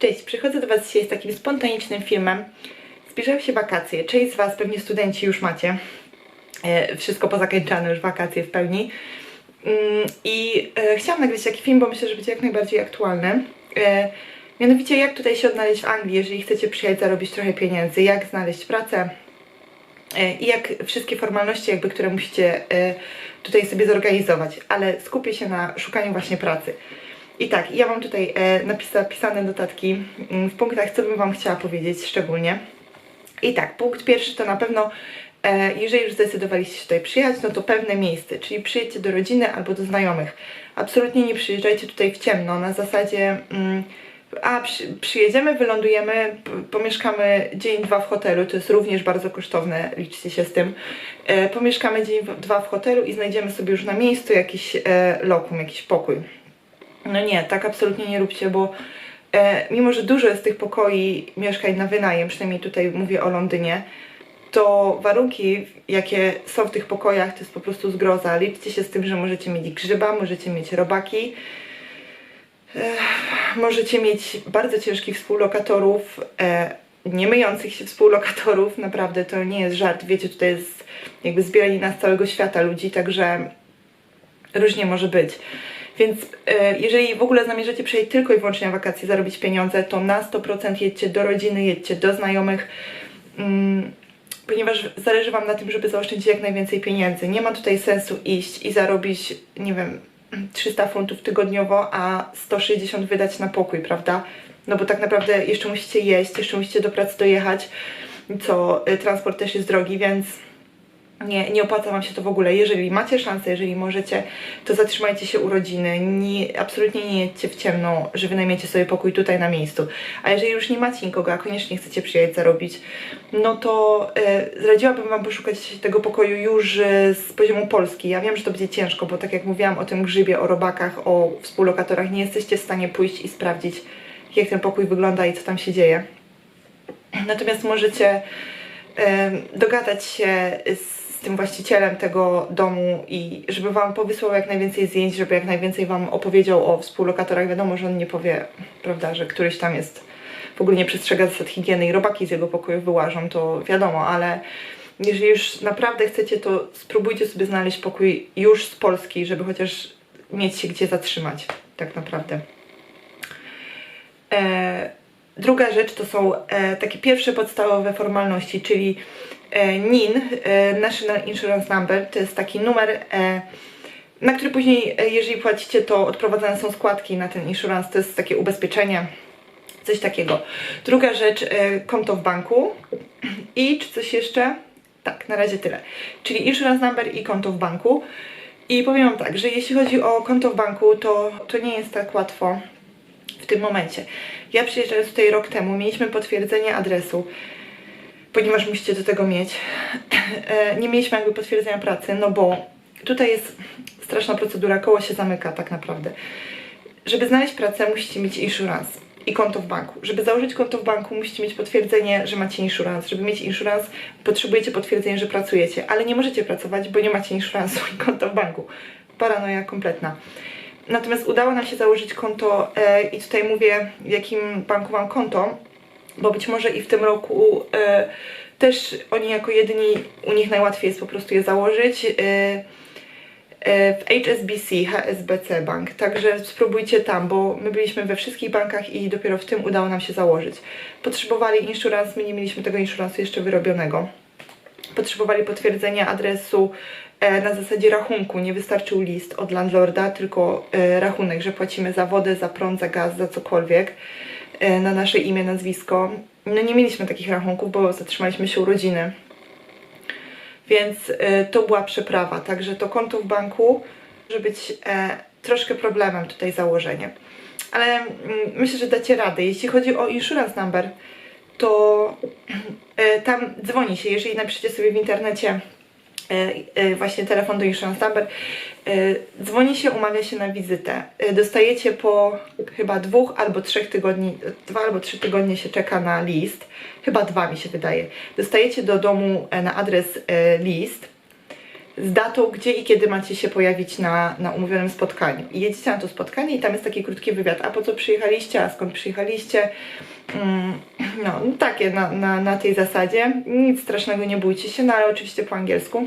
Cześć, przychodzę do Was dzisiaj z takim spontanicznym filmem. Zbliżają się wakacje. Część z Was, pewnie studenci już macie. E, wszystko pozakańczane, już wakacje w pełni. Mm, I e, chciałam nagrać taki film, bo myślę, że będzie jak najbardziej aktualny. E, mianowicie, jak tutaj się odnaleźć w Anglii, jeżeli chcecie przyjechać zarobić trochę pieniędzy, jak znaleźć pracę, e, i jak wszystkie formalności, jakby, które musicie e, tutaj sobie zorganizować, ale skupię się na szukaniu właśnie pracy. I tak, ja mam tutaj e, napisa, pisane notatki mm, w punktach, co bym Wam chciała powiedzieć szczególnie. I tak, punkt pierwszy to na pewno, e, jeżeli już zdecydowaliście się tutaj przyjechać, no to pewne miejsce, czyli przyjedźcie do rodziny albo do znajomych. Absolutnie nie przyjeżdżajcie tutaj w ciemno, na zasadzie, mm, a przy, przyjedziemy, wylądujemy, pomieszkamy dzień, dwa w hotelu, to jest również bardzo kosztowne, liczcie się z tym. E, pomieszkamy dzień, dwa w hotelu i znajdziemy sobie już na miejscu jakiś lokum, jakiś pokój. No nie, tak absolutnie nie róbcie, bo e, mimo, że dużo jest tych pokoi, mieszkań na wynajem, przynajmniej tutaj mówię o Londynie, to warunki, jakie są w tych pokojach, to jest po prostu zgroza. Liczcie się z tym, że możecie mieć grzyba, możecie mieć robaki, Ech, możecie mieć bardzo ciężkich współlokatorów, e, nie myjących się współlokatorów, naprawdę to nie jest żart, wiecie, tutaj jest jakby zbieranina z całego świata ludzi, także różnie może być. Więc e, jeżeli w ogóle zamierzacie przyjechać tylko i wyłącznie na wakacje, zarobić pieniądze, to na 100% jedźcie do rodziny, jedźcie do znajomych, mm, ponieważ zależy Wam na tym, żeby zaoszczędzić jak najwięcej pieniędzy. Nie ma tutaj sensu iść i zarobić, nie wiem, 300 funtów tygodniowo, a 160 wydać na pokój, prawda? No bo tak naprawdę jeszcze musicie jeść, jeszcze musicie do pracy dojechać, co y, transport też jest drogi, więc nie, nie opłaca Wam się to w ogóle. Jeżeli macie szansę, jeżeli możecie, to zatrzymajcie się u rodziny. Nie, absolutnie nie jedźcie w ciemno, że wynajmiecie sobie pokój tutaj na miejscu. A jeżeli już nie macie nikogo, a koniecznie chcecie przyjechać zarobić, no to e, zradziłabym Wam poszukać tego pokoju już e, z poziomu Polski. Ja wiem, że to będzie ciężko, bo tak jak mówiłam o tym grzybie, o robakach, o współlokatorach, nie jesteście w stanie pójść i sprawdzić, jak ten pokój wygląda i co tam się dzieje. Natomiast możecie em, dogadać się z tym właścicielem tego domu i żeby wam powysłał jak najwięcej zdjęć, żeby jak najwięcej wam opowiedział o współlokatorach. Wiadomo, że on nie powie, prawda, że któryś tam jest w ogóle nie przestrzega zasad higieny i robaki z jego pokoju wyłażą, to wiadomo, ale jeżeli już naprawdę chcecie, to spróbujcie sobie znaleźć pokój już z Polski, żeby chociaż mieć się gdzie zatrzymać, tak naprawdę. E, druga rzecz to są e, takie pierwsze podstawowe formalności, czyli NIN, e, National Insurance Number, to jest taki numer, e, na który później, e, jeżeli płacicie, to odprowadzane są składki na ten insurance, to jest takie ubezpieczenie, coś takiego. Druga rzecz, e, konto w banku i czy coś jeszcze? Tak, na razie tyle. Czyli insurance number i konto w banku. I powiem Wam tak, że jeśli chodzi o konto w banku, to, to nie jest tak łatwo w tym momencie. Ja przyjeżdżając tutaj rok temu, mieliśmy potwierdzenie adresu, ponieważ musicie do tego mieć. E, Nie mieliśmy jakby potwierdzenia pracy, no bo tutaj jest straszna procedura, koło się zamyka tak naprawdę. Żeby znaleźć pracę, musicie mieć insurance i konto w banku. Żeby założyć konto w banku, musicie mieć potwierdzenie, że macie insurance. Żeby mieć insurance, potrzebujecie potwierdzenia, że pracujecie, ale nie możecie pracować, bo nie macie insuransu i konta w banku. Paranoja kompletna. Natomiast udało nam się założyć konto e, i tutaj mówię, w jakim banku mam konto, bo być może i w tym roku e, też oni jako jedyni, u nich najłatwiej jest po prostu je założyć. E, e, w HSBC, HSBC Bank, także spróbujcie tam, bo my byliśmy we wszystkich bankach i dopiero w tym udało nam się założyć. Potrzebowali insurance, my nie mieliśmy tego insuransu jeszcze wyrobionego. Potrzebowali potwierdzenia adresu e, na zasadzie rachunku. Nie wystarczył list od landlorda, tylko e, rachunek, że płacimy za wodę, za prąd, za gaz, za cokolwiek na nasze imię, nazwisko. No nie mieliśmy takich rachunków, bo zatrzymaliśmy się u rodziny. Więc e, to była przeprawa. Także to konto w banku może być e, troszkę problemem tutaj założenie. Ale mm, myślę, że dacie radę. Jeśli chodzi o insurance number, to e, tam dzwoni się, jeżeli napiszecie sobie w internecie e, e, właśnie telefon do insurance number, e, dzwoni się, umawia się na wizytę. E, Dostajecie po chyba dwóch albo trzech tygodni, dwa albo trzy tygodnie się czeka na list, chyba dwa mi się wydaje. Dostajecie do domu e, na adres e, list z datą, gdzie i kiedy macie się pojawić na, na umówionym spotkaniu. I jedziecie na to spotkanie i tam jest taki krótki wywiad, a po co przyjechaliście, a skąd przyjechaliście, Mm, no, takie na, na, na tej zasadzie. Nic strasznego, nie bójcie się, no ale oczywiście po angielsku.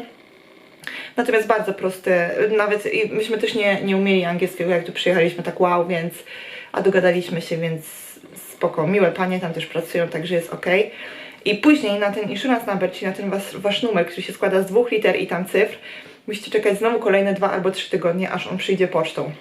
Natomiast bardzo proste, nawet i myśmy też nie, nie umieli angielskiego, jak tu przyjechaliśmy, tak wow, więc, a dogadaliśmy się, więc spoko, miłe panie tam też pracują, także jest ok. I później na ten insurance number, czyli na ten was, wasz numer, który się składa z dwóch liter i tam cyfr, musicie czekać znowu kolejne dwa albo trzy tygodnie, aż on przyjdzie pocztą.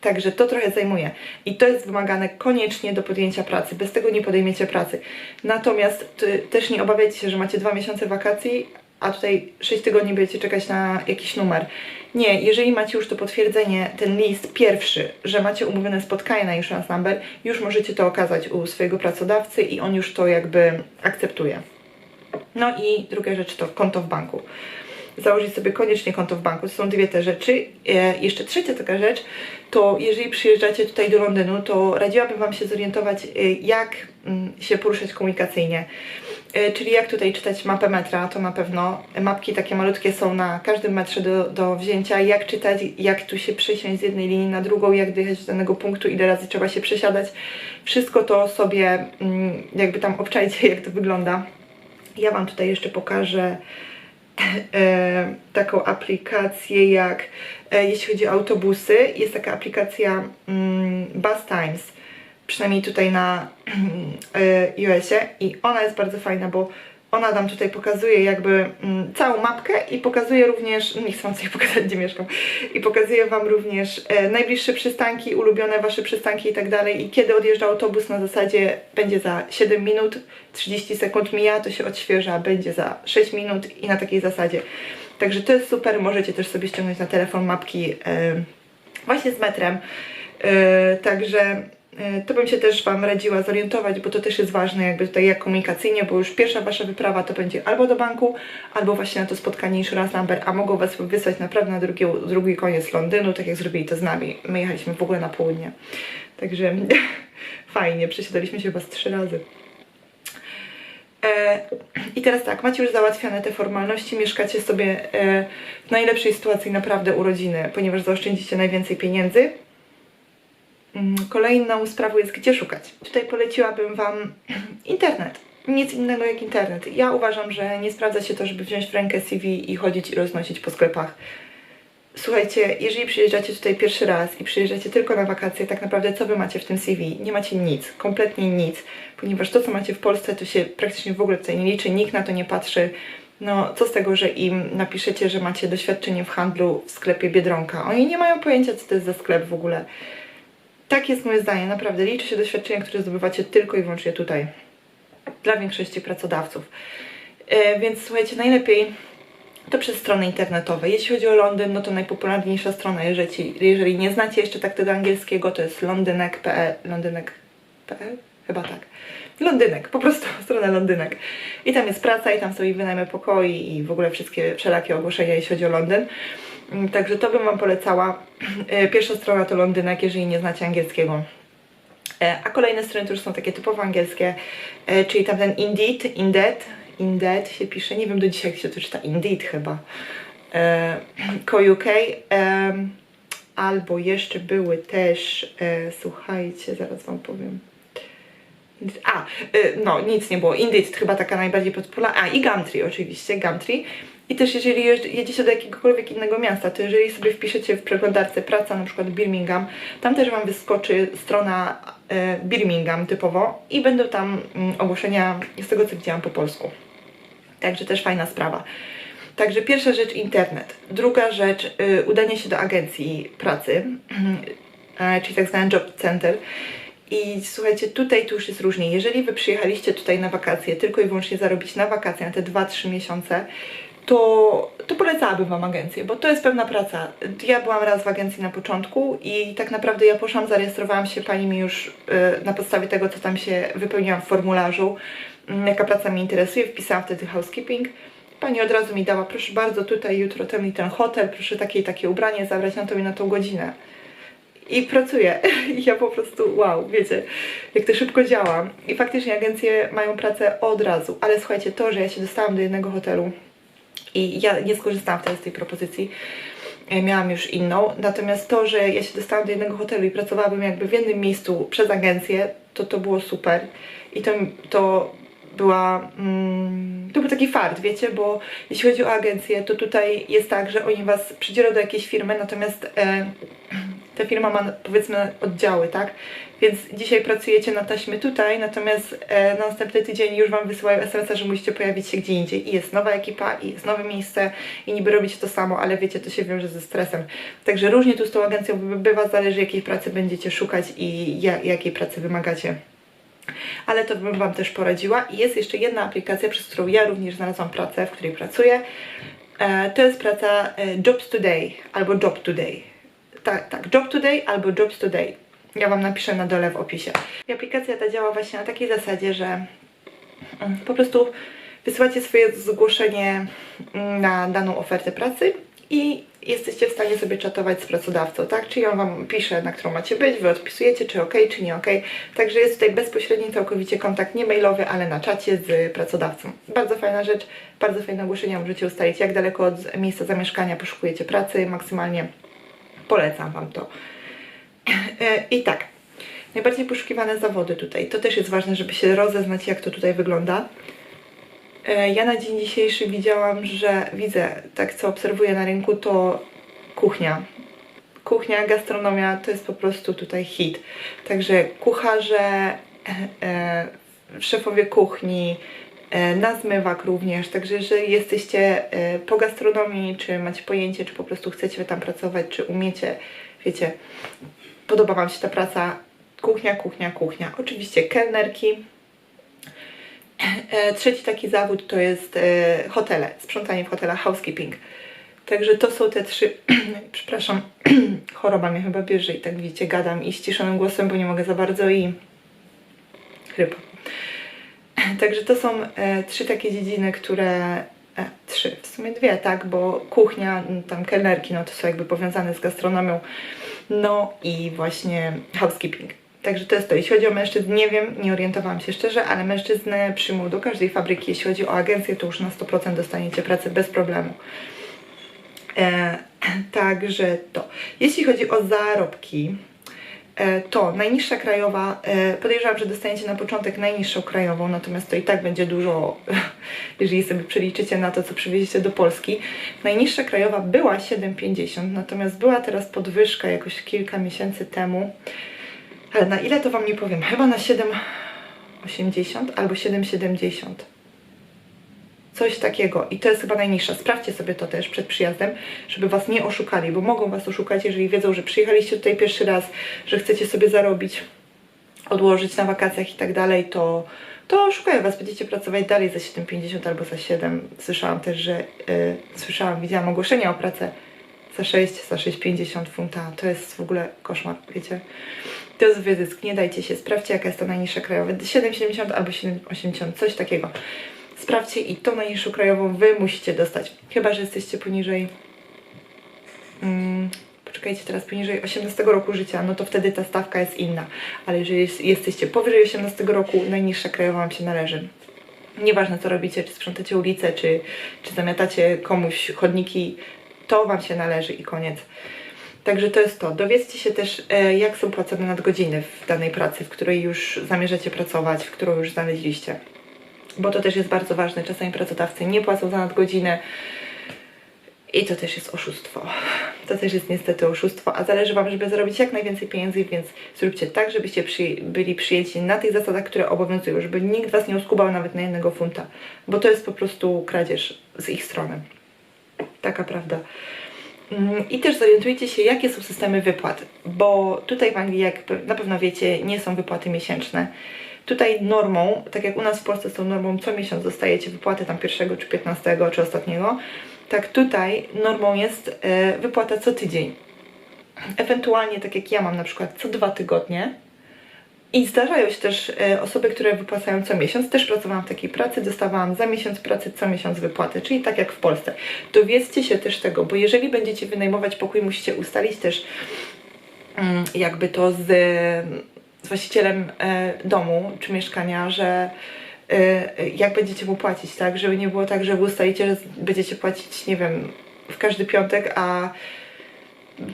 Także to trochę zajmuje. I to jest wymagane koniecznie do podjęcia pracy. Bez tego nie podejmiecie pracy. Natomiast y, też nie obawiajcie się, że macie dwa miesiące wakacji, a tutaj 6 tygodni będziecie czekać na jakiś numer. Nie, jeżeli macie już to potwierdzenie, ten list pierwszy, że macie umówione spotkanie na insurance number, już możecie to okazać u swojego pracodawcy i on już to jakby akceptuje. No i druga rzecz to konto w banku. Założyć sobie koniecznie konto w banku. To są dwie te rzeczy. E, jeszcze trzecia taka rzecz, to jeżeli przyjeżdżacie tutaj do Londynu, to radziłabym Wam się zorientować, e, jak mm, się poruszać komunikacyjnie. E, czyli jak tutaj czytać mapę metra, to na pewno mapki takie malutkie są na każdym metrze do, do wzięcia. Jak czytać, jak tu się przesiąść z jednej linii na drugą, jak dojechać do danego punktu, ile razy trzeba się przesiadać. Wszystko to sobie mm, jakby tam obczajcie, jak to wygląda. Ja Wam tutaj jeszcze pokażę e, taką aplikację jak, e, jeśli chodzi o autobusy, jest taka aplikacja mm, Bus Times, przynajmniej tutaj na e, US-ie i ona jest bardzo fajna, bo ona nam tutaj pokazuje jakby mm, całą mapkę i pokazuje również, nie chcę wam sobie pokazać gdzie mieszkam, i pokazuje wam również e, najbliższe przystanki, ulubione wasze przystanki i tak dalej i kiedy odjeżdża autobus na zasadzie będzie za 7 minut, 30 sekund mija, to się odświeża, będzie za 6 minut i na takiej zasadzie. Także to jest super, możecie też sobie ściągnąć na telefon mapki e, właśnie z metrem. E, także to bym się też Wam radziła zorientować, bo to też jest ważne jakby tutaj jak komunikacyjnie, bo już pierwsza Wasza wyprawa to będzie albo do banku, albo właśnie na to spotkanie insurance number, a mogą Was wysłać naprawdę na drugi, drugi koniec Londynu, tak jak zrobili to z nami. My jechaliśmy w ogóle na południe. Także fajnie, przesiadaliśmy się z trzy razy. E, I teraz tak, macie już załatwione te formalności, mieszkacie sobie e, w najlepszej sytuacji naprawdę urodziny, ponieważ zaoszczędzicie najwięcej pieniędzy. Mm, Kolejną sprawą jest gdzie szukać. Tutaj poleciłabym Wam internet. Nic innego jak internet. Ja uważam, że nie sprawdza się to, żeby wziąć w rękę CV i chodzić i roznosić po sklepach. Słuchajcie, jeżeli przyjeżdżacie tutaj pierwszy raz i przyjeżdżacie tylko na wakacje, tak naprawdę co wy macie w tym CV? Nie macie nic, kompletnie nic, ponieważ to, co macie w Polsce, to się praktycznie w ogóle tutaj nie liczy, nikt na to nie patrzy. No, co z tego, że im napiszecie, że macie doświadczenie w handlu w sklepie Biedronka? Oni nie mają pojęcia, co to jest za sklep w ogóle. Tak jest moje zdanie, naprawdę. Liczy się doświadczenie, które zdobywacie tylko i wyłącznie tutaj. Dla większości pracodawców. E, więc słuchajcie, najlepiej to przez strony internetowe. Jeśli chodzi o Londyn, no to najpopularniejsza strona, jeżeli, jeżeli nie znacie jeszcze tak tego angielskiego, to jest londynek.pl. Londynek.pl? Chyba tak. Londynek, po prostu strona Londynek. I tam jest praca, i tam sobie wynajmę pokoi i w ogóle wszystkie wszelakie ogłoszenia, jeśli chodzi o Londyn. Mm, Także to bym Wam polecała. E, Pierwsza strona to Londynek, jeżeli nie znacie angielskiego. E, A kolejne strony to już są takie typowo angielskie, e, czyli tam ten Indeed, Indeed, Indeed się pisze, nie wiem do dzisiaj jak się to czyta, Indeed chyba, Co.uk, em, albo jeszcze były też, słuchajcie, zaraz Wam powiem, a, no nic nie było. Indeed chyba taka najbardziej popularna. A i Gumtree oczywiście, Gumtree. I też jeżeli jedziecie do jakiegokolwiek innego miasta, to jeżeli sobie wpiszecie w przeglądarce praca na przykład Birmingham, tam też Wam wyskoczy strona e, Birmingham typowo i będą tam mm, ogłoszenia z tego co widziałam po polsku. Także też fajna sprawa. Także pierwsza rzecz internet. Druga rzecz y, udanie się do agencji pracy, e, czyli tak zwany job center. I słuchajcie, tutaj tu już jest różnie. Jeżeli wy przyjechaliście tutaj na wakacje, tylko i wyłącznie zarobić na wakacje, na te 2-3 miesiące, to, to polecałabym Wam agencję, bo to jest pewna praca. Ja byłam raz w agencji na początku i tak naprawdę ja poszłam, zarejestrowałam się, pani mi już y, na podstawie tego, co tam się wypełniłam w formularzu, y, jaka praca mnie interesuje, wpisałam wtedy housekeeping. Pani od razu mi dała, proszę bardzo, tutaj jutro ten i ten hotel, proszę takie i takie ubranie zabrać na to i na tą godzinę i pracuję. I ja po prostu, wow, wiecie, jak to szybko działa. I faktycznie agencje mają pracę od razu. Ale słuchajcie, to, że ja się dostałam do jednego hotelu, I ja nie skorzystałam wtedy z tej propozycji. E, Miałam już inną. Natomiast to, że ja się dostałam do jednego hotelu i pracowałabym jakby w jednym miejscu przez agencję, to to było super. I to, to była. Mm, to był taki fart, wiecie, bo jeśli chodzi o agencję, to tutaj jest tak, że oni was przydzielą do jakiejś firmy, natomiast e, ta firma ma powiedzmy oddziały, tak? Więc dzisiaj pracujecie na taśmie tutaj, natomiast e, na następny tydzień już Wam wysyłają SMS-a, że musicie pojawić się gdzie indziej. I jest nowa ekipa, i jest nowe miejsce, i niby robicie to samo, ale wiecie, to się wiąże ze stresem. Także różnie tu z tą agencją by- bywa, zależy jakiej pracy będziecie szukać i ja, jakiej pracy wymagacie. Ale to bym Wam też poradziła. I jest jeszcze jedna aplikacja, przez którą ja również znalazłam pracę, w której pracuję. E, to jest praca e, Jobs Today albo Job Today. Tak, tak, Job Today albo Jobs Today. Ja Wam napiszę na dole w opisie. I aplikacja ta działa właśnie na takiej zasadzie, że mm, po prostu wysyłacie swoje zgłoszenie mm, na daną ofertę pracy i jesteście w stanie sobie czatować z pracodawcą, tak? Czyli on Wam pisze, na którą macie być, Wy odpisujecie, czy ok, czy nie ok. Także jest tutaj bezpośredni, całkowicie kontakt nie mailowy, ale na czacie z pracodawcą. Bardzo fajna rzecz, bardzo fajne ogłoszenia, możecie ustalić jak daleko od miejsca zamieszkania poszukujecie pracy maksymalnie. Polecam Wam to. E, I tak, najbardziej poszukiwane zawody tutaj. To też jest ważne, żeby się rozeznać, jak to tutaj wygląda. E, Ja na dzień dzisiejszy widziałam, że widzę, tak co obserwuję na rynku, to kuchnia. Kuchnia, gastronomia to jest po prostu tutaj hit. Także kucharze, e, szefowie kuchni, na zmywak również. Także jeżeli jesteście e, po gastronomii, czy macie pojęcie, czy po prostu chcecie tam pracować, czy umiecie, wiecie, podoba Wam się ta praca, kuchnia, kuchnia, kuchnia. Oczywiście kelnerki. E, Trzeci taki zawód to jest e, hotele, sprzątanie w hotelach, housekeeping. Także to są te trzy, przepraszam, choroba mnie chyba bierze i tak widzicie, gadam i ściszonym głosem, bo nie mogę za bardzo i chryp. Także to są e, trzy takie dziedziny, które. E, trzy, w sumie dwie, tak, bo kuchnia, m, tam kelnerki, no to są jakby powiązane z gastronomią, no i właśnie housekeeping. Także to jest to. Jeśli chodzi o mężczyzn, nie wiem, nie orientowałam się szczerze, ale mężczyznę przyjmą do każdej fabryki. Jeśli chodzi o agencję, to już na 100% dostaniecie pracę bez problemu. E, także to. Jeśli chodzi o zarobki, to najniższa krajowa, e, podejrzewam, że dostaniecie na początek najniższą krajową, natomiast to i tak będzie dużo, jeżeli sobie przeliczycie na to, co przywieziecie do Polski. Najniższa krajowa była 7,50, natomiast była teraz podwyżka jakoś kilka miesięcy temu. Ale na ile to Wam nie powiem? Chyba na 7,80 albo 7,70. Coś takiego. I to jest chyba najniższa. Sprawdźcie sobie to też przed przyjazdem, żeby Was nie oszukali, bo mogą Was oszukać, jeżeli wiedzą, że przyjechaliście tutaj pierwszy raz, że chcecie sobie zarobić, odłożyć na wakacjach i tak dalej, to, to oszukają Was. Będziecie pracować dalej za 7,50 albo za 7. Słyszałam też, że y, słyszałam, widziałam ogłoszenia o pracę za 6, za 6,50 funta. To jest w ogóle koszmar, wiecie. To jest wyzysk, nie dajcie się. Sprawdźcie, jaka jest to najniższa krajowa. 7,70 albo 7,80, coś takiego. Sprawdźcie i tą najniższą krajową Wy musicie dostać. Chyba, że jesteście poniżej... Mm, poczekajcie, teraz poniżej 18 roku życia, no to wtedy ta stawka jest inna. Ale jeżeli jest- jesteście powyżej 18 roku, najniższa krajowa Wam się należy. Nieważne co robicie, czy sprzątacie ulicę, czy, czy zamiatacie komuś chodniki, to Wam się należy i koniec. Także to jest to. Dowiedzcie się też, e, jak są płacone nadgodziny w danej pracy, w której już zamierzacie pracować, w którą już znaleźliście. Bo to też jest bardzo ważne. Czasami pracodawcy nie płacą za nadgodziny i to też jest oszustwo. To też jest niestety oszustwo, a zależy Wam, żeby zarobić jak najwięcej pieniędzy, więc zróbcie tak, żebyście przy, byli przyjęci na tych zasadach, które obowiązują, żeby nikt Was nie uskubał nawet na jednego funta, bo to jest po prostu kradzież z ich strony. Taka prawda. Mm, I też zorientujcie się, jakie są systemy wypłat, bo tutaj w Anglii, jak na pewno wiecie, nie są wypłaty miesięczne. Tutaj normą, tak jak u nas w Polsce są normą, co miesiąc dostajecie wypłatę tam pierwszego, czy 15, czy ostatniego, tak tutaj normą jest e, wypłata co tydzień. Ewentualnie, tak jak ja mam na przykład co dwa tygodnie, i zdarzają się też e, osoby, które wypłacają co miesiąc. Też pracowałam w takiej pracy, dostawałam za miesiąc pracy co miesiąc wypłatę, czyli tak jak w Polsce. Dowiedzcie się też tego, bo jeżeli będziecie wynajmować pokój, musicie ustalić też mm, jakby to z, z właścicielem e, domu czy mieszkania, że e, jak będziecie mu płacić, tak? Żeby nie było tak, że wy że będziecie płacić, nie wiem, w każdy piątek, a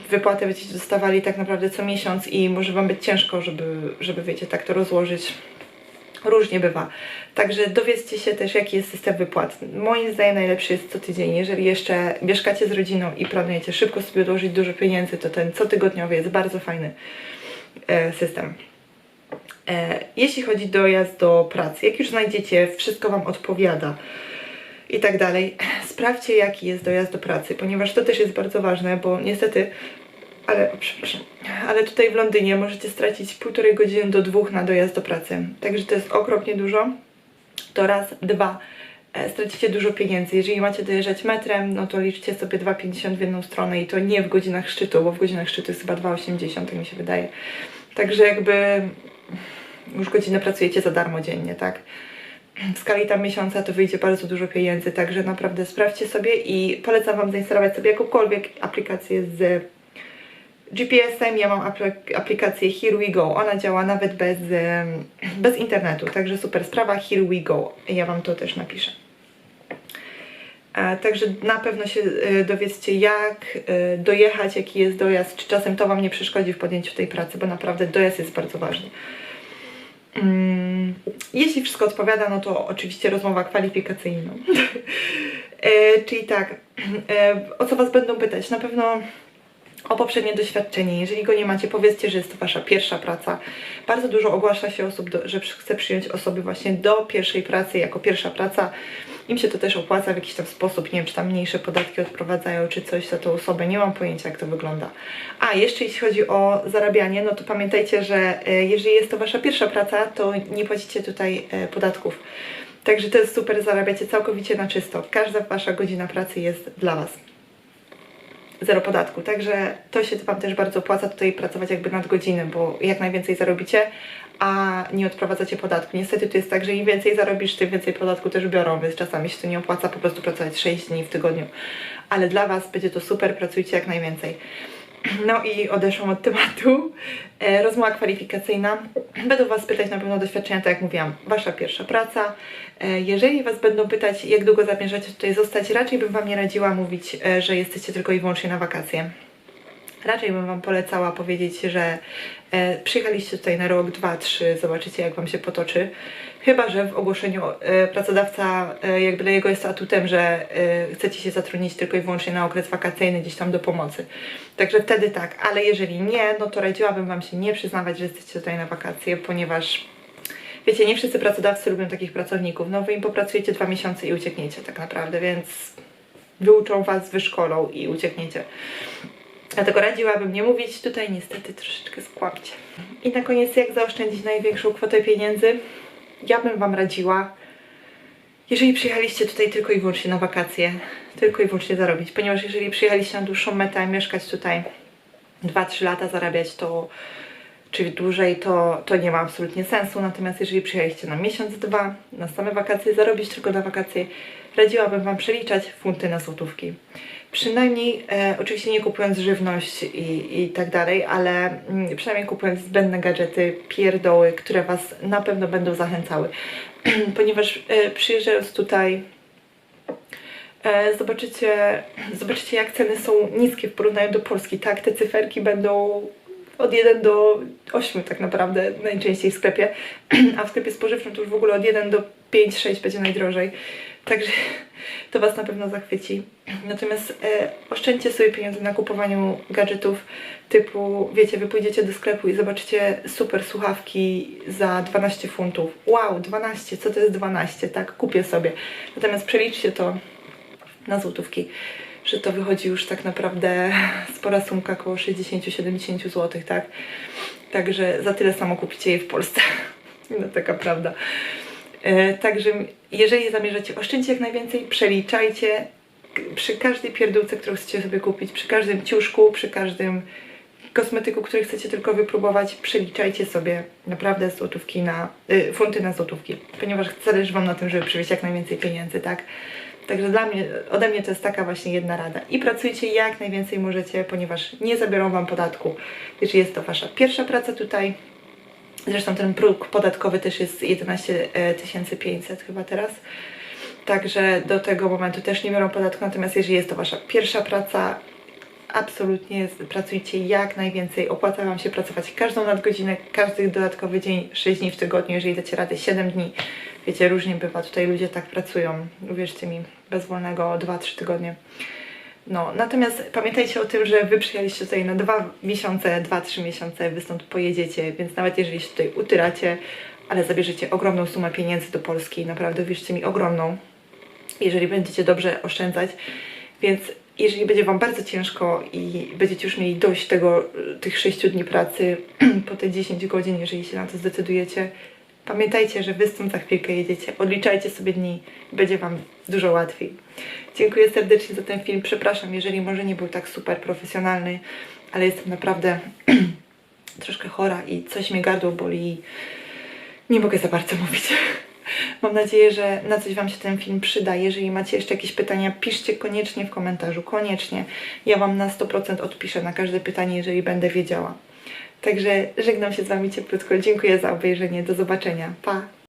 wypłatę będziecie dostawali tak naprawdę co miesiąc i może Wam być ciężko, żeby, żeby wiecie, tak to rozłożyć. Różnie bywa. Także dowiedzcie się też, jaki jest system wypłat. Moim zdaniem najlepszy jest co tydzień. Jeżeli jeszcze mieszkacie z rodziną i planujecie szybko sobie odłożyć dużo pieniędzy, to ten cotygodniowy jest bardzo fajny e, system. E, jeśli chodzi dojazd do pracy, jak już znajdziecie, wszystko Wam odpowiada i tak dalej, sprawdźcie jaki jest dojazd do pracy, ponieważ to też jest bardzo ważne, bo niestety, ale o, przepraszam, ale tutaj w Londynie możecie stracić półtorej godziny do dwóch na dojazd do pracy, także to jest okropnie dużo. To raz, dwa, e, stracicie dużo pieniędzy. Jeżeli macie dojeżdżać metrem, no to liczcie sobie 2,50 w jedną stronę i to nie w godzinach szczytu, bo w godzinach szczytu jest chyba 2,80, tak mi się wydaje. Także jakby już godzinę pracujecie za darmo dziennie, tak? W skali tam miesiąca to wyjdzie bardzo dużo pieniędzy, także naprawdę sprawdźcie sobie i polecam Wam zainstalować sobie jakąkolwiek aplikację z GPS-em. Ja mam apl- aplikację Here We Go. Ona działa nawet bez, bez internetu, także super sprawa. Here We Go. Ja Wam to też napiszę. Także na pewno się e, dowiedzcie, jak e, dojechać, jaki jest dojazd, czy czasem to Wam nie przeszkodzi w podjęciu tej pracy, bo naprawdę dojazd jest bardzo ważny. Mm, Jeśli wszystko odpowiada, no to oczywiście rozmowa kwalifikacyjna. E, Czyli tak, o co Was będą pytać? Na pewno o poprzednie doświadczenie. Jeżeli go nie macie, powiedzcie, że jest to Wasza pierwsza praca. Bardzo dużo ogłasza się osób, że chce przyjąć osoby właśnie do pierwszej pracy, jako pierwsza praca. Im się to też opłaca w jakiś tam sposób, nie wiem, czy tam mniejsze podatki odprowadzają, czy coś za tą osobę, nie mam pojęcia, jak to wygląda. A, jeszcze jeśli chodzi o zarabianie, no to pamiętajcie, że e, jeżeli jest to Wasza pierwsza praca, to nie płacicie tutaj e, podatków. Także to jest super, zarabiacie całkowicie na czysto. Każda Wasza godzina pracy jest dla Was zero podatku. Także to się Wam też bardzo opłaca tutaj pracować jakby nadgodziny, bo jak najwięcej zarobicie, a nie odprowadzacie podatku. Niestety tu jest tak, że im więcej zarobisz, tym więcej podatku też biorą, więc czasami się to nie opłaca po prostu pracować 6 dni w tygodniu. Ale dla Was będzie to super, pracujcie jak najwięcej. No i odeszłam od tematu. E, rozmowa kwalifikacyjna. Będą Was pytać na pewno doświadczenia, tak jak mówiłam, Wasza pierwsza praca. E, jeżeli Was będą pytać, jak długo zamierzacie tutaj zostać, raczej bym Wam nie radziła mówić, e, że jesteście tylko i wyłącznie na wakacje. Raczej bym Wam polecała powiedzieć, że przyjechaliście tutaj na rok, dwa, trzy, zobaczycie jak Wam się potoczy. Chyba, że w ogłoszeniu e, pracodawca, e, jakby dla jego jest atutem, że e, chcecie się zatrudnić tylko i wyłącznie na okres wakacyjny, gdzieś tam do pomocy. Także wtedy tak, ale jeżeli nie, no to radziłabym Wam się nie przyznawać, że jesteście tutaj na wakacje, ponieważ wiecie, nie wszyscy pracodawcy lubią takich pracowników. No Wy im popracujecie dwa miesiące i uciekniecie tak naprawdę, więc wyuczą Was, wyszkolą i uciekniecie. Dlatego radziłabym nie mówić tutaj, niestety troszeczkę skłamcie. I na koniec, jak zaoszczędzić największą kwotę pieniędzy? Ja bym Wam radziła, jeżeli przyjechaliście tutaj tylko i wyłącznie na wakacje, tylko i wyłącznie zarobić, ponieważ jeżeli przyjechaliście na dłuższą metę, mieszkać tutaj 2-3 lata, zarabiać to, czy dłużej, to, to nie ma absolutnie sensu. Natomiast jeżeli przyjechaliście na miesiąc, dwa, na same wakacje, zarobić tylko na wakacje, radziłabym Wam przeliczać funty na złotówki. Przynajmniej, e, oczywiście nie kupując żywność i, i tak dalej, ale mm, przynajmniej kupując zbędne gadżety, pierdoły, które Was na pewno będą zachęcały. Ponieważ e, przyjeżdżając tutaj, e, zobaczycie, zobaczycie jak ceny są niskie w porównaniu do Polski, tak? Te cyferki będą od 1 do 8 tak naprawdę najczęściej w sklepie, a w sklepie spożywczym to już w ogóle od 1 do 5-6 będzie najdrożej. Także to Was na pewno zachwyci. Natomiast e, oszczędźcie sobie pieniądze na kupowaniu gadżetów typu, wiecie, wy pójdziecie do sklepu i zobaczycie super słuchawki za 12 funtów. Wow, 12, co to jest 12, tak? Kupię sobie. Natomiast przeliczcie to na złotówki, że to wychodzi już tak naprawdę spora sumka, około 60-70 zł, tak? Także za tyle samo kupicie je w Polsce. No taka prawda. E, Także jeżeli zamierzacie oszczędzić jak najwięcej, przeliczajcie przy każdej pierdółce, którą chcecie sobie kupić, przy każdym ciuszku, przy każdym kosmetyku, który chcecie tylko wypróbować, przeliczajcie sobie naprawdę złotówki na, y, funty na złotówki, ponieważ zależy Wam na tym, żeby przywieźć jak najwięcej pieniędzy, tak? Także dla mnie, ode mnie to jest taka właśnie jedna rada. I pracujcie jak najwięcej możecie, ponieważ nie zabiorą Wam podatku, jeżeli jest to Wasza pierwsza praca tutaj, Zresztą ten próg podatkowy też jest 11 500 chyba teraz. Także do tego momentu też nie biorą podatku. Natomiast jeżeli jest to Wasza pierwsza praca, absolutnie pracujcie jak najwięcej. Opłaca Wam się pracować każdą nadgodzinę, każdy dodatkowy dzień, 6 dni w tygodniu, jeżeli dacie radę 7 dni. Wiecie, różnie bywa. Tutaj ludzie tak pracują, uwierzcie mi, bez wolnego 2-3 tygodnie. No, natomiast pamiętajcie o tym, że wy przyjechaliście tutaj na dwa miesiące, dwa, trzy miesiące, wy stąd pojedziecie, więc nawet jeżeli się tutaj utyracie, ale zabierzecie ogromną sumę pieniędzy do Polski, naprawdę wierzcie mi, ogromną, jeżeli będziecie dobrze oszczędzać, więc jeżeli będzie Wam bardzo ciężko i będziecie już mieli dość tego, tych 6 dni pracy po te 10 godzin, jeżeli się na to zdecydujecie, pamiętajcie, że Wy stąd za chwilkę jedziecie, odliczajcie sobie dni, będzie Wam dużo łatwiej. Dziękuję serdecznie za ten film, przepraszam, jeżeli może nie był tak super profesjonalny, ale jestem naprawdę troszkę chora i coś mnie gardło boli i nie mogę za bardzo mówić. Mam nadzieję, że na coś Wam się ten film przyda. Jeżeli macie jeszcze jakieś pytania, piszcie koniecznie w komentarzu. Koniecznie. Ja Wam na 100% odpiszę na każde pytanie, jeżeli będę wiedziała. Także żegnam się z Wami cieplutko. Dziękuję za obejrzenie. Do zobaczenia. Pa!